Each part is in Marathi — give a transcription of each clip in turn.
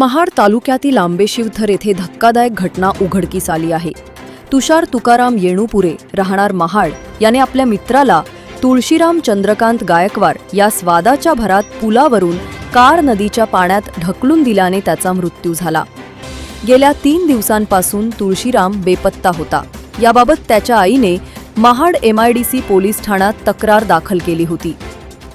महाड तालुक्यातील आंबेशिवथर येथे धक्कादायक घटना उघडकीस आली आहे. तुषार तुकाराम येणुपुरे राहणार महाड याने आपल्या मित्राला तुळशीराम चंद्रकांत गायकवाड या स्वादाच्या भरात पुलावरून कार नदीच्या पाण्यात ढकलून दिल्याने त्याचा मृत्यू झाला. गेल्या तीन दिवसांपासून तुळशीराम बेपत्ता होता. याबाबत त्याच्या आईने महाड एमआयडीसी पोलीस ठाण्यात तक्रार दाखल केली होती.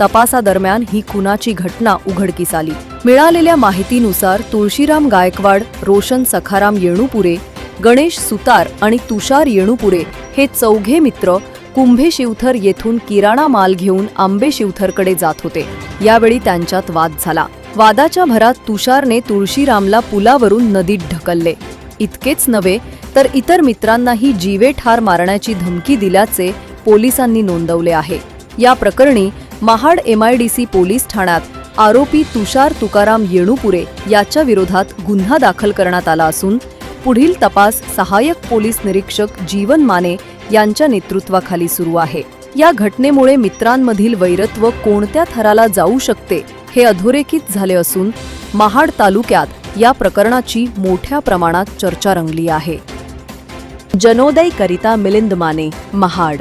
तपासादरम्यान ही खुनाची घटना उघडकीस आली. मिळालेल्या माहितीनुसार तुळशीराम गायकवाड रोशन सखाराम येणुपुरे गणेश सुतार आणि तुषार येणुपुरे हे चौघे मित्र कुंभे शिवथर येथून किराणा माल घेऊन आंबे शिवथरकडे जात होते. यावेळी त्यांच्यात वाद झाला. वादाच्या भरात तुषारने तुळशीरामला पुलावरून नदीत ढकलले. इतकेच नव्हे तर इतर मित्रांनाही जीवे ठार मारण्याची धमकी दिल्याचे पोलिसांनी नोंदवले आहे. या प्रकरणी महाड एमआयडीसी पोलीस ठाण्यात आरोपी तुषार तुकाराम येणुपुरे याच्या विरोधात गुन्हा दाखल करण्यात आला असून पुढील तपास सहाय्यक पोलीस निरीक्षक जीवन माने यांच्या नेतृत्वाखाली सुरू आहे. या घटनेमुळे मित्रांमधील वैरत्व कोणत्या थराला जाऊ शकते हे अधोरेखित झाले असून महाड तालुक्यात या प्रकरणाची मोठ्या प्रमाणात चर्चा रंगली आहे. जनोदय करिता मिलिंद माने महाड.